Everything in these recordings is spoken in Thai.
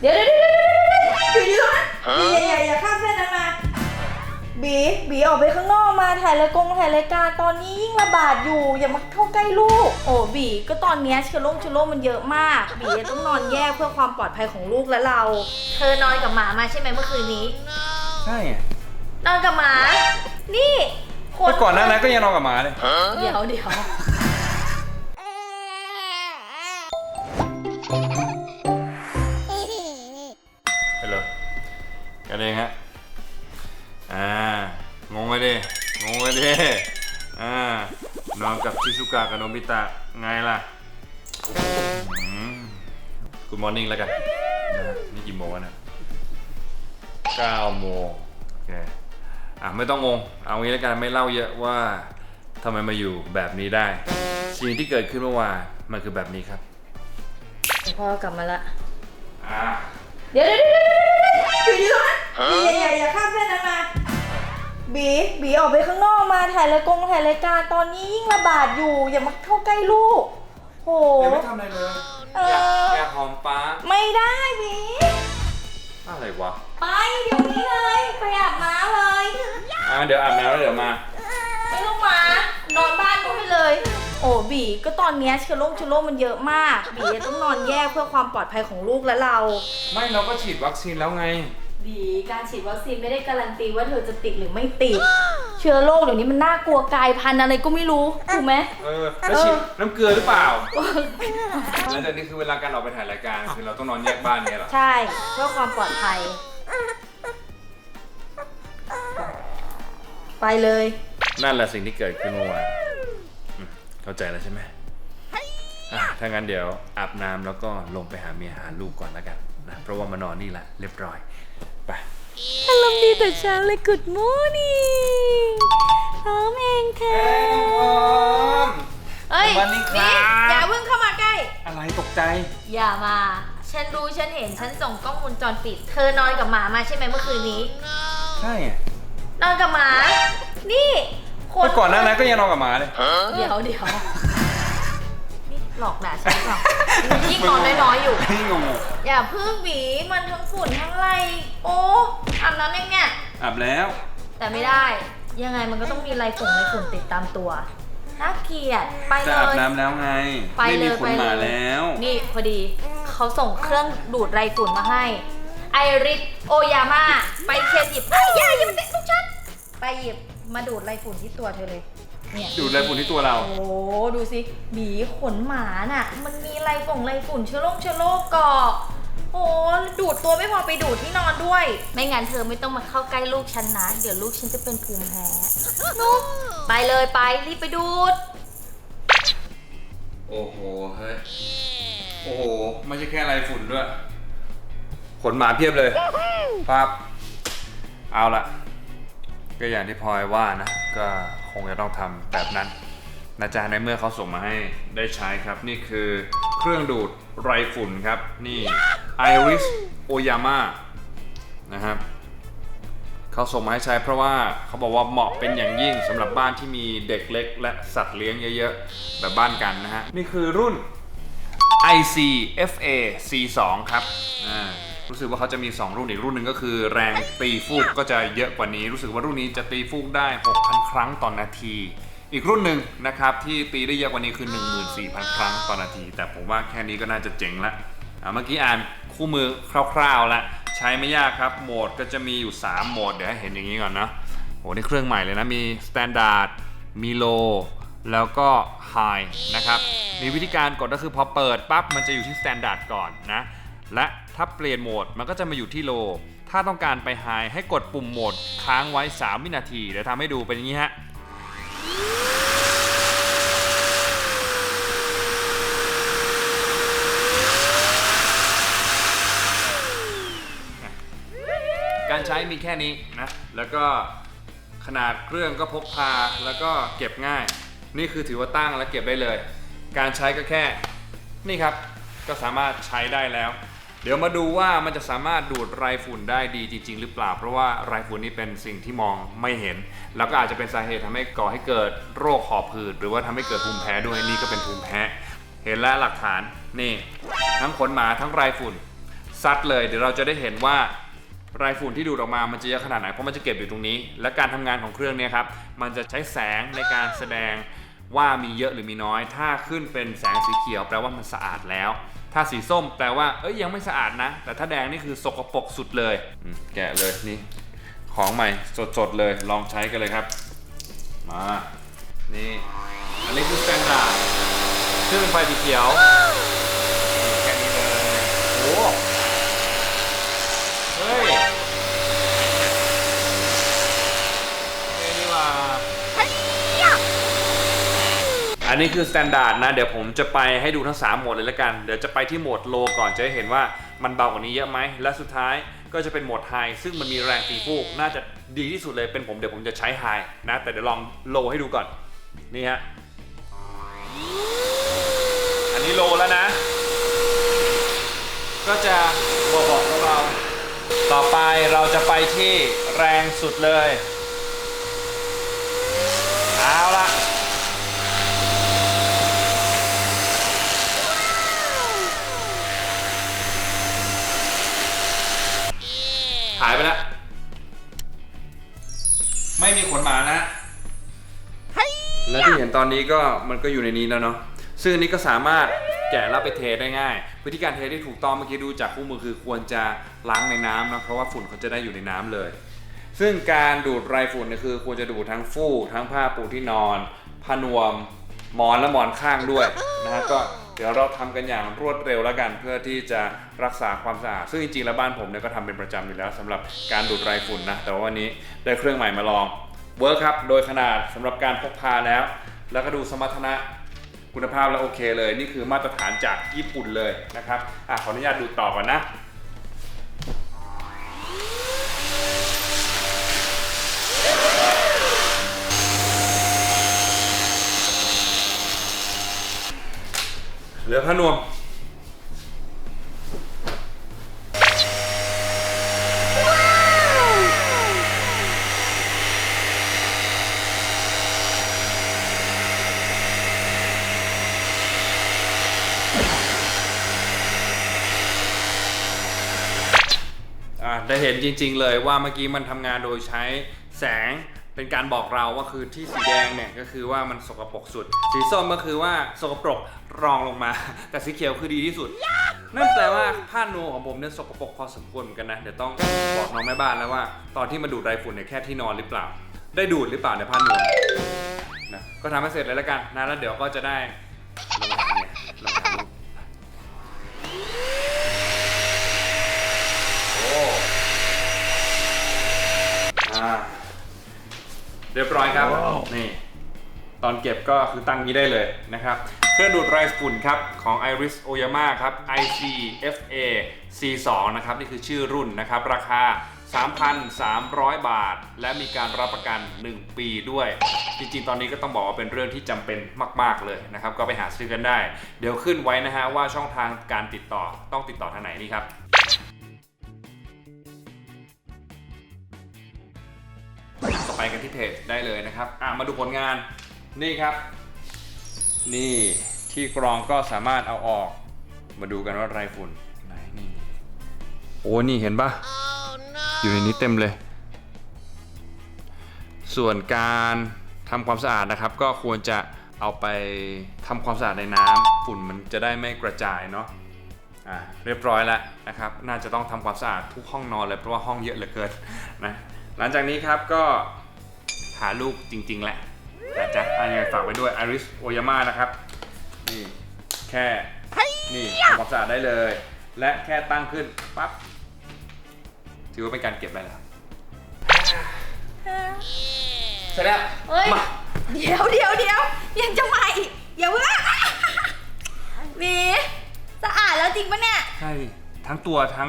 เดี๋ยวเดี๋ยวเดี๋ยวเดี๋ยวอยู่อยู่ตรงนั้นบีอย่าอย่าอย่าข้ามเส้นนั้นมาบีบีออกไปข้างนอกมาถ่ายรายกงถ่ายรายการตอนนี้ยิ่งระบาดอยู่ อย่ามาเข้าใกล้ลูก โอ้บีก็ตอนเนี้ยเชื้อโรคเชื้อโรคมันเยอะมาก บีต้องนอนแยกเพื่อความปลอดภัยของลูกและเรา เธอนอนกับหมามาใช่ไหมเมื่อคืนนี้ ใช่นอนกับหมา นี่คแต่ก่อนหน้านั้นก็ยังนอนกับหมาเลย เดี๋ยวเดี๋ยวฮัล กันเองฮะ อ่า งงเลยดิ งงเลยดิ อ่า นอนกับชิซุกะกับโนบิตะ ไงล่ะกูมอร์นิ่งแล้วกันนะนี่กี่โมงแล้วนะ9โมงโอเค อะไม่ต้องงง เอางี้แล้วกันไม่เล่าเยอะว่าทำไมมาอยู่แบบนี้ได้ สิ่งที่เกิดขึ้นเมื่อวานมันคือแบบนี้ครับ พ่อกลับมาละ อ่า เดี๋ยวเดี๋ยวเดี๋ยวเดี๋ยว อยู่อยู่ตรงนั้นบีอย่าอย่าอย่าข้ามเส้นนั้นมา บีบีออกไปข้างนอกมาถ่ายรายกงถ่ายรายการตอนนี้ยิ่งระบาดอยู่ อย่ามาเข้าใกล้ลูกโหยังไม่ทำอะไรเลยเออออยากอยากหอมป้าไม่ได้บีอะไรวะไปเดี๋ยวนี้เลยไปอาบน้ำเลยอ่าเดี๋ยวอาบน้ำแล้วเดี๋ยวมา ไม่ต้องมานอนบ้านนู้นไปเลยโอ้บีก็ตอนเนี้ยเชื้อโรคเชื้อโรคมันเยอะมากบีต้องนอนแยกเพื่อความปลอดภัยของลูกและเรา ไม่เราก็ฉีดวัคซีนแล้วไง บีการฉีดวัคซีนไม่ได้การันตีว่าเธอจะติดหรือไม่ติด เชื้อโรคเดี๋ยวนี้มันน่ากลัวกลายพันธุ์อะไรก็ไม่รู้ถูกไหม เออแล้วฉีดน้ำเกลือหรือเปล่าแล้วแต่นี่คือเวลาการออกไปถ่ายรายการคือเราต้องนอนแยกบ้านเนี่ยเหรอ ใช่ เพื่อความปลอดภัย ไปเลย นั่นแหละสิ่งที่เกิดขึ้นเมื่อวานอืม เข้าใจแล้วใช่ไหมอะถ้างั้นเดี๋ยวอาบน้ำแล้วก็ลงไปหาเมียหาลูกก่อนแล้วกันนะเพราะว่ามานอนนี่แหละเรียบร้อยไป อารมณ์ดีแต่เช้าเลย Good morning พร้อมเองค่ะเอ้ยวันนี้ครับนี่อย่าเพิ่งเข้ามาใกล้ อะไรตกใจ อย่ามา ฉันรู้ฉันเห็นฉันส่งกล้องวงจรปิด เธอนอนกับหมามาใช่ไหมเมื่อคืนนี้ ใช่นอนกับหมา นี่ คนแต่ก่อนหน้านั้นก็ยังนอนกับหมาเลย เดี๋ยวเดี๋ยวนี่หลอกด่าฉันเปล่ายิ่งนอนน้อยๆอยู่ นี่งงอย่าเพึ่งหวีมันทั้งฝุ่นทั้งอะไร โอ้อาบน้ำยังเนี่ยอาบแล้ว แต่ไม่ได้ ยังไงมันก็ต้องมีลายฝุ่นลายฝุ่นติดตามตัวน่าเกลียดไปจะเลอาบยน้ำแล้วไง ไปไม่เลมียขนไปหมาเลยแล้ว นี่พอดีเขาส่งเครื่องดูดไรฝุ่นมาให้ ไอริสโอยาม่าไปเชียร์หยิบไอ้ยอยาอย่ามาเตะลูกฉันไปหยิบ มาดูดไรฝุ่นที่ตัวเธอเลย เนี่ย ดูดอะไรฝุ่นที่ตัวเรา โอ้ดูสิหมีขนหมาน่ะ มันมีไรฝุ่งไรฝุ่นเชื้อโรคเชื้อโรคเกาะโอ้ดูดตัวไม่พอไปดูดที่นอนด้วย ไม่งั้นเธอไม่ต้องมาเข้าใกล้ลูกฉันนะ เดี๋ยวลูกฉันจะเป็นภูมิแพ้นุ๊กไปเลยไปรีบไปดูด โอ้โห เฮ้ย โอ้โห ไม่ใช่แค่อะไรฝุ่นด้วย ขนหมาเพียบเลยปั๊บเอาละ ก็อย่างที่พลอยว่านะ ก็คงจะต้องทำแบบนั้นนะจ๊ะในเมื่อเขาส่งมาให้ได้ใช้ครับ นี่คือเครื่องดูดไรฝุ่นครับ นี่ Iris Oyama นะครับเขาส่งมาให้ใช้เพราะว่าเขาบอกว่าเหมาะเป็นอย่างยิ่งสำหรับบ้านที่มีเด็กเล็ก และสัตว์เลี้ยงเยอะๆ แบบบ้านกันนะฮะ นี่คือรุ่น ICFA C2 ครับอ่า รู้สึกว่าเขาจะมี 2 รุ่นอีกรุ่นหนึ่งก็คือ แรงตีฟูกก็จะเยอะกว่านี้ รู้สึกว่ารุ่นนี้จะตีฟูกได้ 6,000 ครั้งต่อนนาที อีกรุ่นหนึ่งนะครับที่ตีได้เยอะกว่านี้คือ 14,000 ครั้งต่อนนาที แต่ผมว่าแค่นี้ก็น่าจะเจ๋งละอ่าเมื่อกี้อ่านคู่มือคร่าวๆแล้วใช้ไม่ยากครับโหมดก็จะมีอยู่ 3 โหมดเดี๋ยวให้เห็นอย่างนี้ก่อนนะโหนี่เครื่องใหม่เลยนะมี Standard มี Low แล้วก็ High นะครับมีวิธีการกดก็คือพอเปิดปั๊บมันจะอยู่ที่ Standard ก่อนนะ และถ้าเปลี่ยนโหมดมันก็จะมาอยู่ที่ Low ถ้าต้องการไป High ให้กดปุ่มโหมดค้างไว้ 3 วินาที เดี๋ยวทำให้ดูเป็นอย่างนี้ฮะการใช้มีแค่นี้นะ แล้วก็ขนาดเครื่องก็พกพาแล้วก็เก็บง่าย นี่คือถือว่าตั้งและเก็บได้เลย การใช้ก็แค่นี่ครับก็สามารถใช้ได้แล้ว เดี๋ยวมาดูว่ามันจะสามารถดูดไรฝุ่นได้ดีจริง ๆ หรือเปล่า เพราะว่าไรฝุ่นนี่เป็นสิ่งที่มองไม่เห็น แล้วก็อาจจะเป็นสาเหตุทำให้ก่อให้เกิดโรคหอบหืดหรือว่าทำให้เกิดภูมิแพ้ด้วยนี่ก็เป็นภูมิแพ้ เห็นแล้วหลักฐานนี่ ทั้งขนหมาทั้งไรฝุ่นซัดเลยเดี๋ยวเราจะได้เห็นว่าไรฝุ่นที่ดูดออกมา มันจะเยอะขนาดไหน เพราะมันจะเก็บอยู่ตรงนี้ และการทำงานของเครื่องเนี้ครับ มันจะใช้แสงในการแสดง ว่ามีเยอะหรือมีน้อย ถ้าขึ้นเป็นแสงสีเขียวแปลว่ามันสะอาดแล้ว ถ้าสีส้มแปลว่าเอ้ยยังไม่สะอาดนะ แต่ถ้าแดงนี่คือสกปรกสุดเลยอืมแกะเลยนี่ของใหม่สดๆเลยลองใช้กันเลยครับ มานี่อันนี้คือสแตนดาร์ดซึ่งเป็นไฟสีเขียวนี่แค่นี้เลยโอ้เฮ้ยนี่นี่ว่าอั นนี้คือสแตนดาร์ดนะ เดี๋ยวผมจะไปให้ดูทั้ง 3 โหมดเลยละกัน เดี๋ยวจะไปที่โหมดโลก่อนจะได้เห็นว่ามันเบากว่านี้เยอะไหม และสุดท้ายก็จะเป็นโหมดไฮซึ่งมันมีแรงตีฟูก น่าจะดีที่สุดเลยเป็นผมเดี๋ยวผมจะใช้ไฮนะ แต่เดี๋ยวลองโลให้ดูก่อน นี่ฮะ อันนี้โลแล้วนะ ก็จะบอกๆเราๆต่อไปเราจะไปที่แรงสุดเลย เอาละ ไม่มีขนหมานะและที่เห็นตอนนี้ก็มันก็อยู่ในนี้แล้วเนาะซึ่งอันนี้ก็สามารถแกะแล้วไปเทได้ง่าย วิธีการเทที่ถูกต้องเมื่อกี้ดูจากคู่มือคือควรจะล้างในน้ำนะเพราะว่าฝุ่นเขาจะได้อยู่ในน้ำเลย ซึ่งการดูดไรฝุ่นเนี่ยคือควรจะดูดทั้งฟูกทั้งผ้าปูที่นอนผ้านวมหมอนและหมอนข้างด้วยนะฮะก็ เดี๋ยวเราทำกันอย่างรวดเร็วแล้วกัน เพื่อที่จะรักษาความสะอาดซึ่งจริงๆแล้วบ้านผมเนี่ยก็ทำเป็นประจำอยู่แล้วสำหรับการดูดไรฝุ่นนะแต่ว่าวันนี้ได้เครื่องใหม่มาลองเวิร์คครับโดยขนาดสำหรับการพกพาแล้ว แล้วก็ดูสมรรถนะคุณภาพแล้วโอเคเลย นี่คือมาตรฐานจากญี่ปุ่นเลยนะครับอะขออนุญาตดูต่อก่อนนะ เหลือผ้านวม อ่าได้เห็นจริงๆเลยว่าเมื่อกี้มันทำงานโดยใช้แสงเป็นการบอกเราว่าคือที่สีแดงเนี่ยก็คือว่ามันสกปรกสุด สีส้มก็คือว่าสกปรก รองลงมา แต่สีเขียวคือดีที่สุด นั่นแปลว่าผ้านวมของผมเนี่ยสกปรกพอสมควรเหมือนกันนะ เดี๋ยวต้องบอกน้องแม่บ้านแล้วว่า ตอนที่มาดูดไรฝุ่นเนี่ยแค่ที่นอนหรือเปล่า ได้ดูดหรือเปล่าในยผ้านวมนะก็ทำให้เสร็จเลยแล้วกันนะแล้วเดี๋ยวก็จะได้ลงหาเนี่ยลงหาลูกโอ้อ่าเรียบร้อยครับนี่ต อนเก็บก็คือตั้งนี้ได้เลยนะครับ เครื่องดูดไรฝุ่นครับของ Iris Oyama ครับ ICFA C2 นะครับ นี่คือชื่อรุ่นนะครับ ราคา 3,300 บาท และมีการรับประกัน 1 ปีด้วย จริงๆ ตอนนี้ก็ต้องบอกว่าเป็นเรื่องที่จำเป็นมาก ๆ เลยนะครับ ก็ไปหาซื้อกันได้ เดี๋ยวขึ้นไว้นะฮะว่าช่องทางการติดต่อต้องติดต่อทางไหนนี่ครับไปกันที่เพจได้เลยนะครับอะมาดูผลงาน นี่ครับ นี่ที่กรองก็สามารถเอาออก มาดูกันว่าไรฝุ่นไหนนี่โอ้นี่เห็นปะอยู่ในนี้เต็มเลย ส่วนการทำความสะอาดนะครับ ก็ควรจะเอาไปทำความสะอาดในน้ำฝุ่นมันจะได้ไม่กระจายเนาะอ่าเรียบร้อยแล้วนะครับ น่าจะต้องทำความสะอาดทุกห้องนอนเลยเพราะว่าห้องเยอะเหลือเกินนะหลังจากนี้ครับก็หาลูกจริงๆแหละ นะจ๊ะอันนี้ฝากไว้ด้วย Iris Oyama นะครับ นี่แค่นี่ทำความสะอาดได้เลย และแค่ตั้งขึ้นปั๊บถือว่าเป็นการเก็บได้แล้วเสร็จแล้วเฮ้ย มาเดี๋ยวเดี๋ยวเดี๋ยวยังจะมาอีกอย่าเพิ่งหมีสะอาดแล้วจริงปะเนี่ย ใช่ ทั้งตัวทั้ง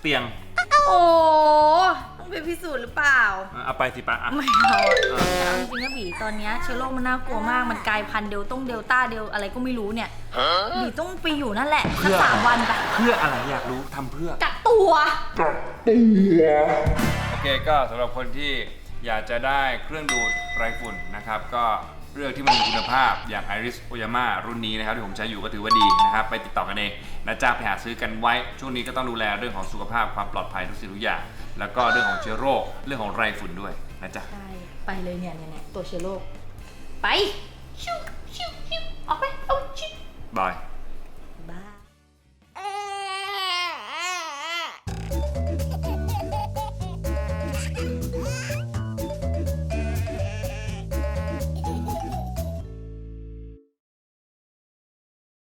เตียง โอ้ต้อง ไปพิสูจน์หรือเปล่า อะเอาไปสิปะอะ ไม่เอาอะแต่เอาจริงๆนะบีตอนเนี้ยเชื้อโรคมันน่ากลัวมาก มันกลายพันธุ์เดลต้งเดลต้าเดลอะไรก็ไม่รู้เนี่ยบีต้องไปอยู่นั่นแหละสักสามวันไปเพื่ออะไรอยากรู้ทำเพื่อ กักตัว โอเคก็สำหรับคนที่อยากจะได้เครื่องดูดไรฝุ่นนะครับ ก็เรื่องที่มันมีคุณภาพอย่าง Iris Oyama รุ่นนี้นะครับ ที่ผมใช้อยู่ก็ถือว่าดีนะครับ ไปติดต่อกันเองนะจ๊ะไปหาซื้อกันไว้ ช่วงนี้ก็ต้องดูแลเรื่องของสุขภาพความปลอดภัยทุกสิ่งทุกอย่าง แล้วก็เรื่องของเชื้อโรค เรื่องของไรฝุ่นด้วยนะจ๊ะใช่ไปเลยเนี่ยเนี่ยเนี่ยตัวเชื้อโรคไปชิวชิวชิวออกไปเอาชิว บาย